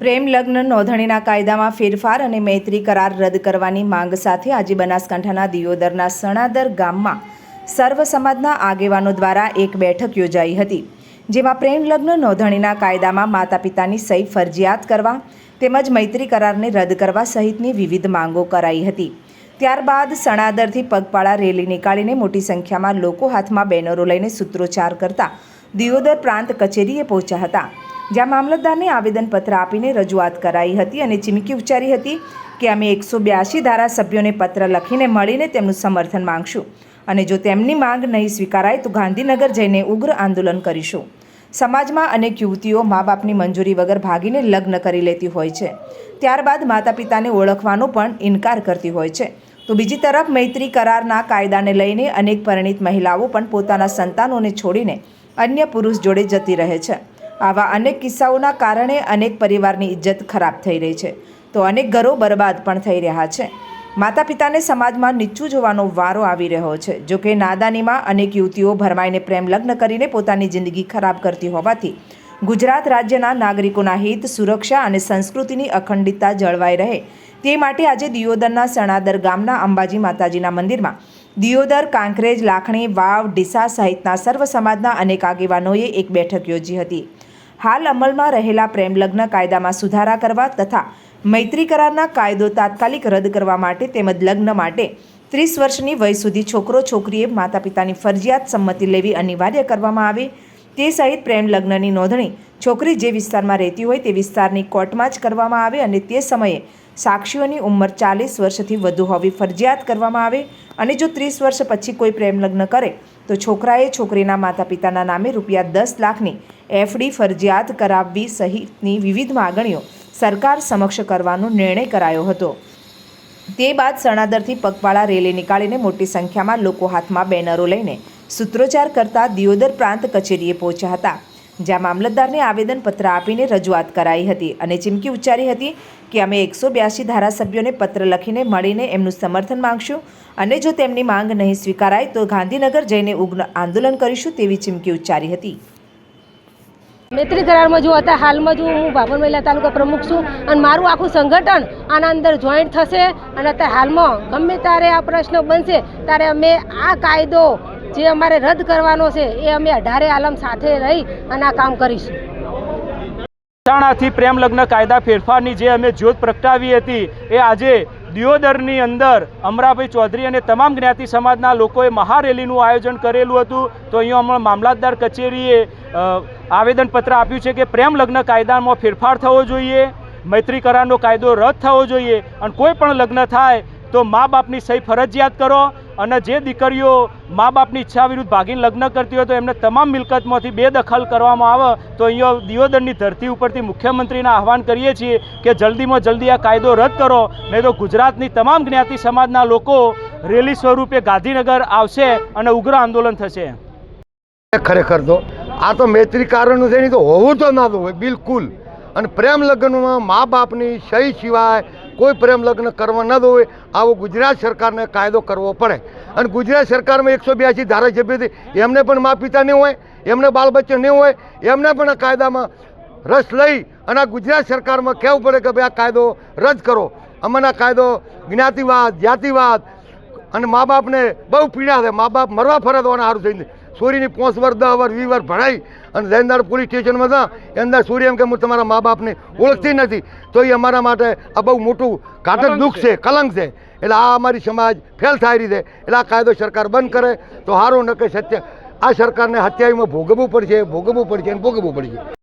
પ્રેમ લગ્ન નોંધણીના કાયદામાં ફેરફાર અને મૈત્રી કરાર રદ કરવાની માંગ સાથે આજે બનાસકાંઠાના દિયોદરના સણાદર ગામમાં સર્વ સમાજના આગેવાનો દ્વારા એક બેઠક યોજાઈ હતી, જેમાં પ્રેમ લગ્ન નોંધણીના કાયદામાં માતા પિતાની સહી ફરજિયાત કરવા તેમજ મૈત્રી કરારને રદ કરવા સહિતની વિવિધ માંગો કરાઈ હતી. ત્યારબાદ સણાદરથી પગપાળા રેલી નીકાળીને મોટી સંખ્યામાં લોકો હાથમાં બેનરો લઈને સૂત્રોચ્ચાર કરતા દિયોદર પ્રાંત કચેરીએ પહોંચ્યા હતા. જ્યાં મામલતદારને આવેદનપત્ર આપીને રજૂઆત કરાઈ હતી અને ચીમકી ઉચ્ચારી હતી કે અમે એકસો બ્યાસી ધારાસભ્યોને પત્ર લખીને મળીને તેમનું સમર્થન માંગશું અને જો તેમની માંગ નહીં સ્વીકારાય તો ગાંધીનગર જઈને ઉગ્ર આંદોલન કરીશું. સમાજમાં અનેક યુવતીઓ મા બાપની મંજૂરી વગર ભાગીને લગ્ન કરી લેતી હોય છે. ત્યારબાદ માતા પિતાને ઓળખવાનો પણ ઇનકાર કરતી હોય છે. તો બીજી તરફ મૈત્રી કરારના કાયદાને લઈને અનેક પરિણીત મહિલાઓ પણ પોતાના સંતાનોને છોડીને અન્ય પુરુષ જોડે જતી રહે છે. આવા અનેક કિસ્સાઓના કારણે અનેક પરિવારની ઇજ્જત ખરાબ થઈ રહી છે. તો અનેક ઘરો બરબાદ પણ થઈ રહ્યા છે. માતા પિતાને સમાજમાં નીચું જોવાનો વારો આવી રહ્યો છે. જો કે નાદાનીમાં અનેક યુવતીઓ ભરમાઈને પ્રેમ લગ્ન કરીને પોતાની જિંદગી ખરાબ કરતી હોવાથી ગુજરાત રાજ્યના નાગરિકોના હિત, સુરક્ષા અને સંસ્કૃતિની અખંડિતતા જળવાઈ રહે. તે માટે આજે દિયોદરના સણાદર ગામના અંબાજી માતાજીના મંદિરમાં દિયોદર, કાંકરેજ, લાખણી, વાવ, ડીસા સહિતના સર્વ સમાજના અનેક આગેવાનોએ એક બેઠક યોજી હતી. હાલ અમલમાં રહેલા પ્રેમ લગ્ન કાયદામાં સુધારા કરવા તથા મૈત્રી કરારના કાયદો તાત્કાલિક રદ કરવા માટે તેમજ લગ્ન માટે ત્રીસ વર્ષની વય સુધી છોકરો છોકરીએ માતા પિતાની ફરજિયાત સંમતિ લેવી અનિવાર્ય કરવામાં આવે તે સહિત પ્રેમ લગ્નની નોંધણી છોકરી જે વિસ્તારમાં રહેતી હોય તે વિસ્તારની કોર્ટમાં જ કરવામાં આવે અને તે સમયે સાક્ષીઓની ઉંમર ચાલીસ વર્ષથી વધુ હોવી ફરજિયાત કરવામાં આવે અને જો ત્રીસ વર્ષ પછી કોઈ પ્રેમ લગ્ન કરે તો છોકરાએ છોકરીના માતા પિતાના નામે રૂપિયા દસ લાખની એફડી ફરજિયાત કરાવવી સહિતની વિવિધ માગણીઓ સરકાર સમક્ષ કરવાનો નિર્ણય કરાયો હતો. તે બાદ સણાદરથી પગપાળા રેલી નીકાળીને મોટી સંખ્યામાં લોકો હાથમાં બેનરો લઈને સૂત્રોચ્ચાર કરતા દિયોદર પ્રાંત કચેરીએ પહોંચ્યા હતા. જ્યાં મામલતદારને આવેદનપત્ર આપીને રજૂઆત કરાઈ હતી અને ચીમકી ઉચ્ચારી હતી કે અમે એકસો બ્યાસી ધારાસભ્યોને પત્ર લખીને મળીને એમનું સમર્થન માંગશું અને જો તેમની માંગ નહીં સ્વીકારાય તો ગાંધીનગર જઈને ઉગ્ર આંદોલન કરીશું તેવી ચીમકી ઉચ્ચારી હતી. મૈત્રી કરારમાં જો હતા હાલમાં જો હું બાબર મહિલા તાલુકા પ્રમુખ છું અને મારું આખું સંગઠન આના અંદર જોઈન્ટ થશે અને અત્યારે હાલમાં ગમે ત્યારે આ પ્રશ્ન બનશે ત્યારે અમે આ કાયદો જે અમારે રદ કરવાનો છે, એ અમે અઢારે આલમ સાથે રહી અને આ કામ કરીશું. મહેસાણાથી પ્રેમ લગ્ન કાયદા ફેરફારની જે અમે જ્યોત પ્રગટાવી હતી, એ આજે દિયોદરની અંદર અમરાભાઈ ચૌધરી અને તમામ જ્ઞાતિ સમાજના લોકોએ મહારેલીનું આયોજન કરેલું હતું. તો અહીંયા હમણાં મામલતદાર કચેરીએ આવેદનપત્ર આપ્યું છે કે પ્રેમ લગ્ન કાયદામાં ફેરફાર થવો જોઈએ મૈત્રી કરારનો કાયદો રદ થવો જોઈએ અને કોઈ પણ લગ્ન થાય તો મા બાપની સહી ફરજિયાત કરો. અને જે દીકરીઓ મા બાપની ઈચ્છા વિરુદ્ધ ભાગીને લગ્ન કરતી હોય તો એમને તમામ મિલકતમાંથી બેદખલ કરવામાં આવે તો અહીંયા દિયોદરની ધરતી ઉપરથી મુખ્યમંત્રીને આહવાન કરીએ છીએ કે જલ્દીમાં જલ્દી આ કાયદો રદ કરો, નહીં તો ગુજરાતની તમામ જ્ઞાતિ સમાજના લોકો રેલી સ્વરૂપે ગાંધીનગર આવશે અને ઉગ્ર આંદોલન થશે. ખરેખર તો આ તો મૈત્રી કારણનું છે નહીં તો હોવું તો ના હોય બિલકુલ. અને પ્રેમ લગ્નમાં મા બાપની સહી સિવાય કોઈ પ્રેમ લગ્ન કરવા ન હોય આવો ગુજરાત સરકારને કાયદો કરવો પડે. અને ગુજરાત સરકારમાં એકસો બ્યાસી ધારાસભ્યથી એમને પણ મા પિતા નહીં હોય, એમને બાળ બચ્ચો નહીં હોય, એમને પણ આ કાયદામાં રસ લઈ અને આ ગુજરાત સરકારમાં કહેવું પડે કે ભાઈ આ કાયદો રદ કરો. અમને કાયદો જ્ઞાતિવાદ, જાતિવાદ અને મા બાપને બહુ પીડા છે. મા બાપ મરવા ફરવા દેવાના સારું થઈને સૂર્યની પોંચ વર દસ વર વીસ વર ભણાઈ અને જૈનદાર પોલીસ સ્ટેશનમાં હતા એ અંદર સૂર્ય એમ કે હું તમારા મા બાપને ઓળખતી નથી. તો એ અમારા માટે આ બહુ મોટું ઘાતક દુઃખ છે. છે કલંક છે. એટલે આ અમારી સમાજ ફેલ થાય રહી છે. એટલે આ કાયદો સરકાર બંધ કરે તો સારું ન કે સત્ય. આ સરકારને હત્યાઈમાં ભોગવવું પડશે ભોગવવું પડશે અને ભોગવવું પડશે.